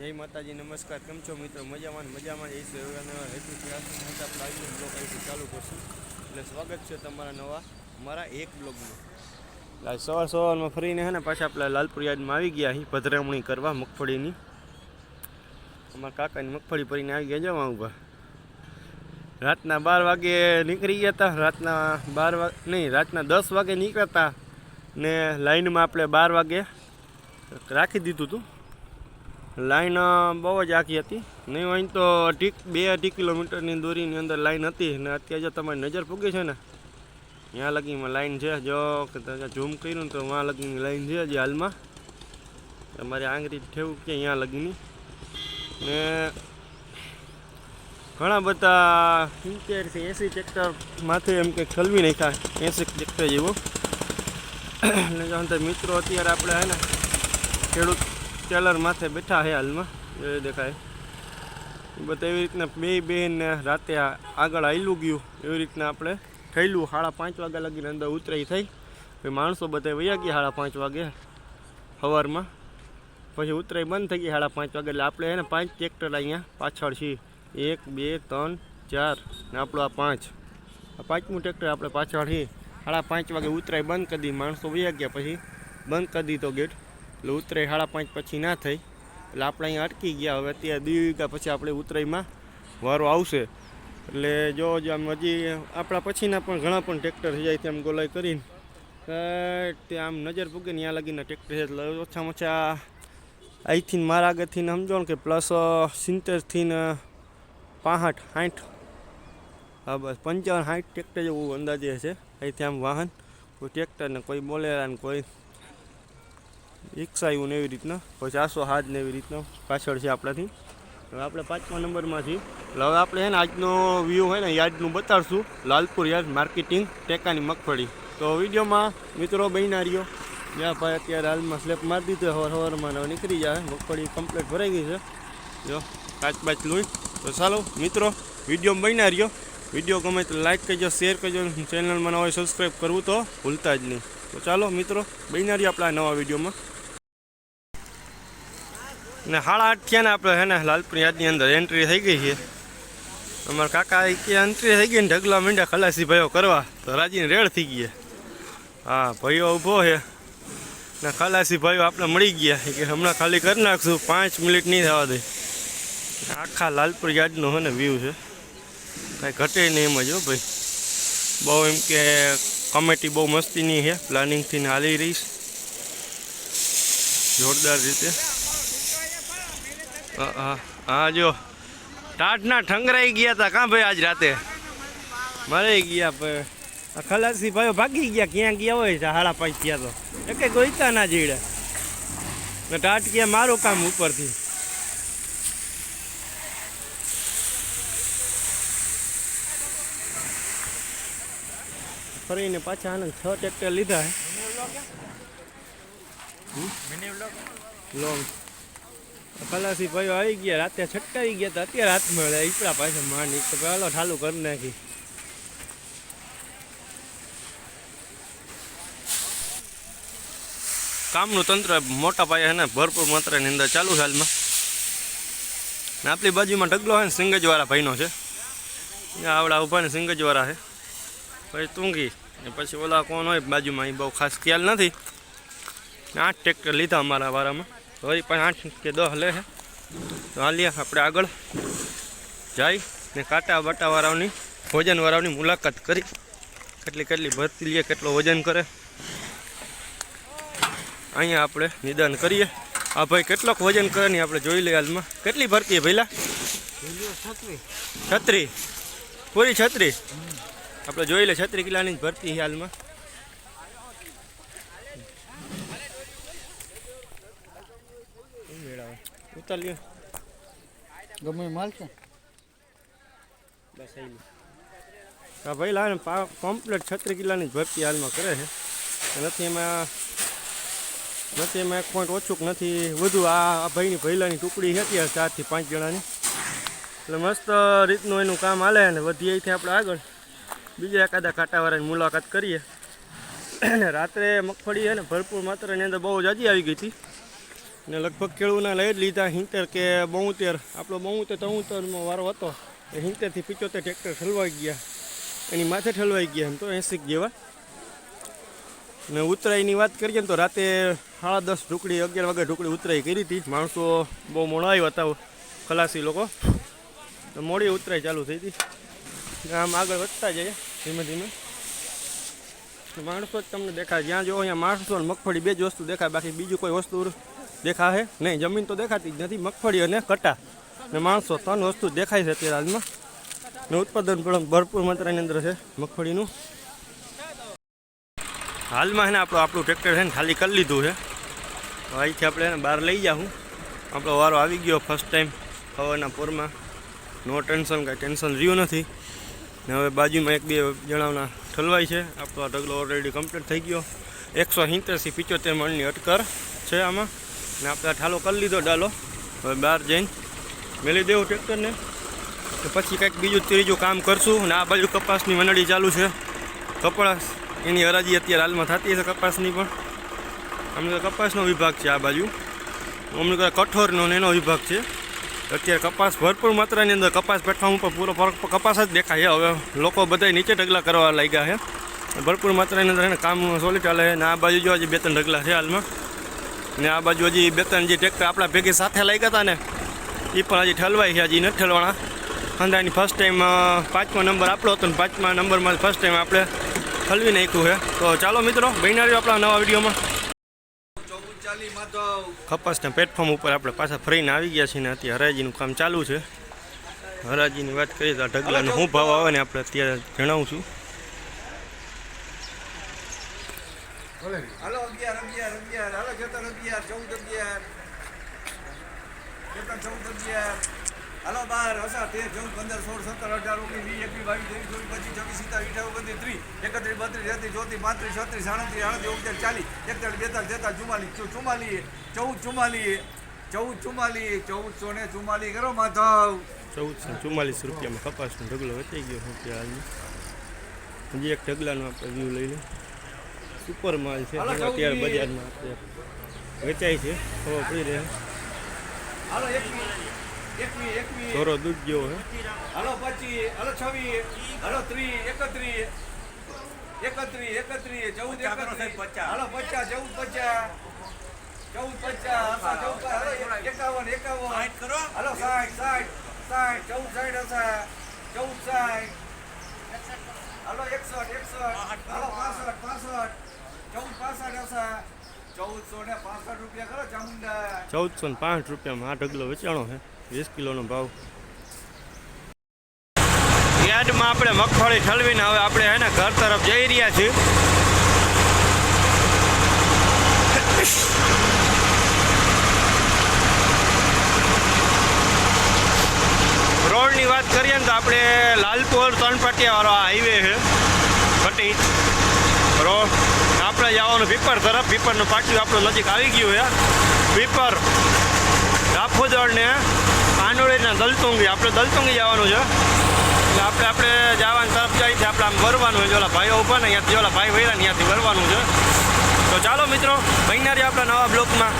જય માતાજી, નમસ્કાર. કેમ છો મિત્રો? મજામાં મજામાં? એ સેવાના હેતુથી આ સાથે આપણે બ્લોગ અહીંથી ચાલુ કરશું. એટલે સ્વાગત છે તમારા નવા મારા એક બ્લોગમાં. એટલે સવાર સવારમાં ફરીને હે ને પાછા આપણે લાલપુર યાદમાં આવી ગયા અહીં પધરામણી કરવા મગફળીની. અમારા કાકાની મગફળી ભરીને આવી ગયા જવા ઊભા રાતના બાર વાગે નીકળી ગયા હતા રાતના બાર વાગે નહીં, રાતના દસ વાગે નીકળ્યા હતા ને લાઈનમાં આપણે બાર વાગે રાખી દીધું હતું લાઈન બહુ જ આખી હતી. નહીં હોય તો ટીક બે અઢી કિલોમીટરની દૂરીની અંદર લાઈન હતી ને અત્યારે જો તમારી નજર પૂગી છે ને, ત્યાં લગીમાં લાઈન છે. જો કે તમે ઝૂમ કર્યું તો ત્યાં લગીની લાઈન છે જે હાલમાં. તમારે આંગળી ઠેવું કે ત્યાં લગીની. ને ઘણા બધા સિત્તેરથી એંસી ટ્રેક્ટર માથે એમ કે ખલવી નાખ્યા, એંસી ટ્રેક્ટર જેવો. એટલે મિત્રો, અત્યારે આપણે હે ને ખેડૂત ટેલર માથે બેઠા છે હાલમાં. એ દેખાય. બટ એવી રીતના બે બેન રાતે આગળ આવેલું ગયું. એવી રીતના આપણે થયેલું સાડા પાંચ વાગ્યા લગીને અંદર ઉતરાઈ થઈ. માણસો બધા વયા ગયા સાડા પાંચ વાગે સવારમાં પછી ઉતરાઈ બંધ થઈ ગઈ સાડા પાંચ વાગે. એટલે આપણે એને પાંચ ટ્રેક્ટર અહીંયા પાછળ છીએ. એક, બે, ત્રણ, ચાર ને આપણું આ પાંચ. આ પાંચમું ટ્રેક્ટર આપણે પાછળ છીએ. સાડા પાંચ વાગે ઉતરાઈ બંધ કરી દી. માણસો વયા ગયા પછી બંધ કરી દીધો ગેટ. એટલે ઉતરાઈ સાડા પાંચ પછી ના થઈ. એટલે આપણે અહીંયા અટકી ગયા. હવે અત્યારે દી વીઘા પછી આપણે ઉતરાઈમાં વારો આવશે. એટલે જો આમ હજી આપણા પછીના પણ ઘણા પણ ટ્રેક્ટર થઈ જાય તેમ ગોલાઈ કરીને. તે આમ નજર પૂગે ત્યાં લગીને ટ્રેક્ટર છે. એટલે ઓછામાં ઓછા અહીંથી મારા આગળથી સમજો ને કે પ્લસ સિત્તેરથી ને પાસઠ, સાઠ. હા, બસ પંચાવન, સાઠ ટ્રેક્ટર જેવું અંદાજે છે. અહીંથી આમ વાહન, કોઈ ટ્રેક્ટર ને કોઈ બોલેરા ને કોઈ આવ્યું ને એવી રીતના, પછી ચારસો હાથ ને એવી રીતના પાછળ છે આપણાથી. હવે આપણે પાંચમા નંબરમાંથી, એટલે હવે આપણે છે ને આજનો વ્યૂ હોય ને યાર્ડનું બતાડશું. લાલપુર યાર્ડ માર્કેટિંગ ટેકાની મગફળી. તો વિડીયોમાં મિત્રો બન્યા રહ્યો. જ્યાં ભાઈ અત્યારે હાલમાં સ્લેપ મારી દીધો, હવાર હવારમાં નીકળી જાય મગફળી કમ્પ્લીટ ભરાઈ ગઈ છે. જો, કાચ બાચ લોહી તો ચાલો, મિત્રો, વીડિયો બન્યા રહ્યો. વીડિયો ગમે તો લાઈક કરજો શેર કરજો. ચેનલમાં નવા હોય સબસ્ક્રાઈબ કરવું તો ભૂલતા જ નહીં. તો ચાલો મિત્રો, બન્યા આપણા નવા વિડીયોમાં. ને સાડા આઠ ને આપણે હે ને લાલપુર યાદની અંદર એન્ટ્રી થઈ ગઈ છે. અમારા કાકા કે એન્ટ્રી થઈ ગઈ ને ઢગલા મીંડા ખલાસી ભાઈઓ કરવા, તો રાજીને રેડ થઈ ગયા હા ભાઈઓ ઊભો છે. ને ખલાસી ભાઈઓ આપણે મળી ગયા. કે હમણાં ખાલી કરી નાખશું, પાંચ મિનિટ નહીં થવા દે. આખા લાલપુર યાર્ડનો છે ને વ્યૂ છે. કાંઈ ઘટે નહીં એમ જ હો ભાઈ. બહુ એમ કે કમેટી બહુ મસ્તીની છે. પ્લાનિંગથી હાલી રહીશ જોરદાર રીતે. હા, જો ટાટના ઠંગરાઈ ગયા હતા કાં ભાઈ આજ રાતે? મરાઈ ગયા ભાઈ ખલાસી ભાઈઓ ભાગી ગયા. ક્યાં ગયા હોય હાડા પાંચ ગયા તો. એક ગોઈતા ના જીડે ને ટાટ ગયા મારું કામ ઉપરથી. ફરીને પાછા આનંદ છ ટ્રેક્ટર લીધા લોંગ ખલાસી ભાઈઓ આવી ગયા, રાતે છટકાવી ગયા હતા. અત્યારે હાથ મળે, ઈપડા પાછા માની. તો પેલો ઠાલુ કરી નાખી. કામનું તંત્ર મોટા પાયે ને, ભરપૂર માત્રાની અંદર ચાલુ છે હાલમાં. ને આપણી બાજુમાં ઢગલો છે ને, સિંગજવાળા ભાઈનો છે. આવડા ઊભા ને સિંગજવાળા છે પછી તૂંગી. ને પછી ઓલા કોણ હોય બાજુમાં એ બહુ ખાસ ખ્યાલ નથી. આઠ ટ્રેક્ટર લીધા અમારા વારામાં. વળી પણ આઠ કે દસ લે છે. તો હાલીએ આપણે આગળ જાય ને કાંટા બાટાવાળાઓની વજનવાળાઓની મુલાકાત કરી. કેટલી કેટલી ભરતી લઈએ કેટલો વજન કરે. અહીંયા આપણે નિદાન કરીએ. આ ભાઈ કેટલોક વજન કરે ને આપણે જોઈ લઈએ હાલમાં. કેટલી ભરતી ભઈલા? છત્રી. પૂરી છત્રી? આપણે જોઈ લે છત્રી કિલ્લાની જ ભરતી હાલમાં. ઉતાર લ્યો ગમે એ માલ છે બસ હા ભાઈ લાવે પા કમ્પ્લીટ છત્રી કિલ્લાની જ ભરતી હાલમાં કરે છે. નથી એમાં નથી એમાં એક પોઈન્ટ ઓછું નથી વધુ આ ભાઈની ભૈલાની ટુકડી છે ચાર ચારથી પાંચ જણાની. એટલે મસ્ત રીતનું એનું કામ હાલે અને વધીએ અહીંથી આપણે આગળ. બીજા એકાદા કાંટાવાળાની મુલાકાત કરીએ. અને રાત્રે મગફળી અને ભરપૂર માત્રાની અંદર બહુ જાજી આવી ગઈ હતી. ને લગભગ ખેડૂતના લઈ જ લીધા હિંતેર કે બોતેર. આપણો બોતેર ચૌતેરનો વારો હતો. એ હિંતેરથી પિચોતેર ટ્રેક્ટર ઠલવાઈ ગયા. એની માથે ઠલવાઈ ગયા એમ તો એંસી જેવા. ને ઉતરાઈની વાત કરીએ ને તો રાતે સાડા દસ ઢુકડી અગિયાર વાગે ઢુકડી ઉતરાઈ કરી હતી. માણસો બહુ મોડા આવ્યા હતા, ખલાસી લોકો. મોડી ઉતરાઈ ચાલુ થઈ હતી. આમ આગળ વધતા જઈએ. ધીમે ધીમે. માણસો જ તમને દેખાય. જ્યાં જો અહીંયા માણસો અને મગફળી બે જ વસ્તુ દેખાય, બાકી બીજું કોઈ વસ્તુ દેખાશે નહીં. જમીન તો દેખાતી જ નથી, મગફળી અને કટા. ને માણસો ત્રણ વસ્તુ દેખાય છે અત્યારે હાલમાં. ને ઉત્પાદન પણ ભરપૂર માત્રાની અંદર છે મગફળીનું. હાલમાં છે ને આપણું આપણું ટ્રેક્ટર છે ને ખાલી કરી લીધું છે. તો અહીંથી આપણે એને બહાર લઈ જાઉં. આપણો વારો આવી ગયો ફર્સ્ટ ટાઈમ હવાના પોરમાં. નો ટેન્શન કાંઈ ટેન્શન રહ્યું નથી. ને હવે બાજુમાં એક બે જણાવના ઠલવાય છે. આપણો આ ઢગલો ઓલરેડી કમ્પ્લીટ થઈ ગયો. એકસો સિત્તેરથી પિચોતેર મણની અટકર છે આમાં. ને આપણે આ ઠાલો કરી લીધો ડાલો. હવે બહાર જઈને મેલી દેવું ટ્રેક્ટરને તો પછી કંઈક બીજું ત્રીજું કામ કરશું. ને આ બાજુ કપાસની મંડળી ચાલુ છે. કપાસ એની હરાજી અત્યારે હાલમાં થતી હશે કપાસની પણ. અમને કપાસનો વિભાગ છે આ બાજુ. અમને કઠોરનો ને એનો વિભાગ છે. અત્યારે કપાસ ભરપૂર માત્રાની અંદર કપાસ પ્લેટફોર્મ ઉપર પૂરો ફરક કપાસ જ દેખાય હવે લોકો બધા નીચે ઢગલા કરવા લાગ્યા છે. ભરપૂર માત્રાની અંદર એને કામ સોલી ચાલે છે. ને આ બાજુ જો હજી બે ત્રણ ઢગલા છે હાલમાં. ને આ બાજુ હજી બે ત્રણ જે ટ્રેક્ટર આપણા ભેગી સાથે લાગ્યા હતા ને એ પણ હજી ઠલવાય છે. હજી નથી ઠલવાના. અંદાની ફર્સ્ટ ટાઈમ પાંચમા નંબર આપણો હતો ને પાંચમા નંબરમાં ફર્સ્ટ ટાઈમ આપણે ઠલવી નાખ્યું છે. તો ચાલો મિત્રો બહેનારી આપણા નવા વિડીયોમાં. કપાસના પ્લેટફોર્મ ઉપર આપણે પાછા ફરીને આવી ગયા છીએ ને અત્યારે હરાજીનું કામ ચાલુ છે. હરાજીની વાત કરીએ તો ઢગલાનો શું ભાવ આવે ને આપણે અત્યારે જણાવું છું. હાલો અગિયાર અગિયાર અગિયાર. હાલો ખેતર અગિયાર ચૌદ અગિયાર. ખેતર ચૌદ અગિયાર. હાલો બાર અસા તેર ચૌદ પંદર સોળ સત્તર અઢાર ઓગણીસ વીસ એકવીસ બાવીસ ત્રેવીસ ચોવીસ પચીસ છવ્વીસ સિત્તાવીસ અઠાવીસ ઓગણત્રીસ ત્રીસ એકત્રીસ બત્રીસ તેત્રીસ ચોત્રીસ પાંત્રીસ છત્રીસ સાડત્રીસ આડત્રીસ ઓગણચાલીસ ચાલીસ એકતાલીસ બેતાલીસ તેતાલીસ ચુમ્માલીસ ચુમ્માલીસ ચૌદ ચુમ્માલીસ ચૌદ ચુમ્માલીસ ચૌદસો ને ચુમ્માલીસ કરો માધવ. ચૌદસો ચુમ્માલીસ રૂપિયામાં કપાસનો ઢગલો વચાઈ ગયો હું હાલમાં. હજી એક ઢગલાનો આપણે વ્યૂ લઈ લઈએ. સુપર માલ છે અત્યારે બજારમાં વેચાય છે ખબર પડી રહે. હાલો ધોરો દૂધ જેવો છે હાલો પચીસ હાલો છવ્વીસ હાલો ત્રીસ એકત્રીસ એકત્રીસ એકત્રીસ ચૌદ એકત્રીસ હાલો પચાસ. ચૌદ પચાસ ચૌદ પચાસ. ચૌદ પચાસ, હાલો એકાવન એકાવન. હાલો સાઠ સાઠ સાઠ ચૌદ સાઠ હશે. ચૌદ સાઠ. હાલો એકસઠ એકસઠ. હાલો પાસઠ પાસઠ. ચૌદ પાસઠ હસા ચૌદસો ને પાસઠ રૂપિયા કરો ચામુંડા. ચૌદસો ને પાંચ રૂપિયામાં આ ઢગલો વેચાણો છે વીસ કિલોનો ભાવ. યાર્ડમાં આપણે મગફળી ઠલવીને હવે આપણે હે ને ઘર તરફ જઈ રહ્યા છીએ. રોડની વાત કરીએ ને તો આપણે લાલપોર ત્રણપાટિયાવાળો આ હાઈવે છે. કટી રોડ આપણે જવાનું પીપર તરફ. પીપરનું પાટિયું આપણું નજીક આવી ગયું છે. પીપર ડાફોદળ ને આંડોળીના દલતુંગી, આપણે દલતુંગી જવાનું છે. એટલે આપણે આપણે જવાની તરફ જાય છે, આપણે આમ વરવાનું છે ઓલા ભાઈઓ ઊભા ને અહીંયાથી ઓલા ભાઈ વૈરા ત્યાંથી વરવાનું છે. તો ચાલો મિત્રો મહિનારી આપણા નવા બ્લોકમાં.